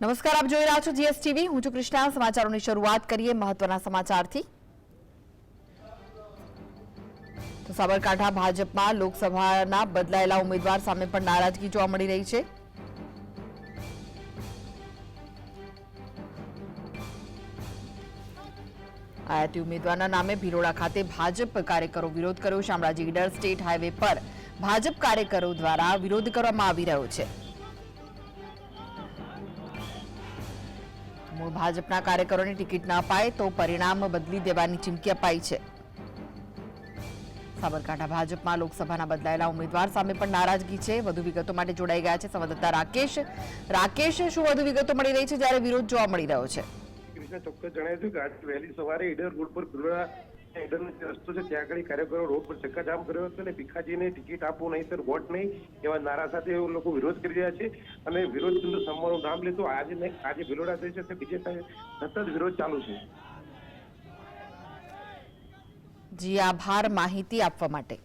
નમસ્કાર, આપ જોઈ રહ્યા છો જીએસટીવી. હું છું કૃષ્ણા. સમાચારોની શરૂઆત કરીએ મહત્વના સમાચારથી. સાબરકાંઠા ભાજપમાં લોકસભાના બદલાયેલા ઉમેદવાર સામે પણ નારાજગી જોવા મળી રહી છે. આયાતી ઉમેદવારના નામે ભિલોડા ખાતે ભાજપ કાર્યકરો વિરોધ કર્યો. શામળાજી ઈડર સ્ટેટ હાઈવે પર ભાજપ કાર્યકરો દ્વારા વિરોધ કરવામાં આવી રહ્યો છે. મૂળ ભાજપના કાર્યકરોને ટિકિટ ના અપાય તો પરિણામ બદલી દેવાની ચીમકી અપાઈ છે. સાબરકાંઠા ભાજપમાં લોકસભાના બદલાયેલા ઉમેદવાર સામે પણ નારાજગી છે. વધુ વિગતો માટે જોડાઈ ગયા છે સંવાદદાતા રાકેશ. રાકેશ, શું વધુ વિગતો મળી રહી છે? જ્યારે વિરોધ જોવા મળી રહ્યો છે. ચોક્કસ જણાવ્યું કે આજે વહેલી સવારે ઈડર રોડ પર રસ્તો છે, ત્યાં આગળ કાર્યકરો રોડ પર ચક્કાજામ કર્યો હતો અને ભીખાજીને ટિકિટ આપો નહીં, સર, વોટ નહીં, એવા નારા સાથે લોકો વિરોધ કરી રહ્યા છે. અને વિરોધ સંવાદનું નામ લેતો આજે નહીં આજે ભિલોડા થઈ છે તે બીજે સતત વિરોધ ચાલુ છે. જી, આભાર માહિતી આપવા માટે.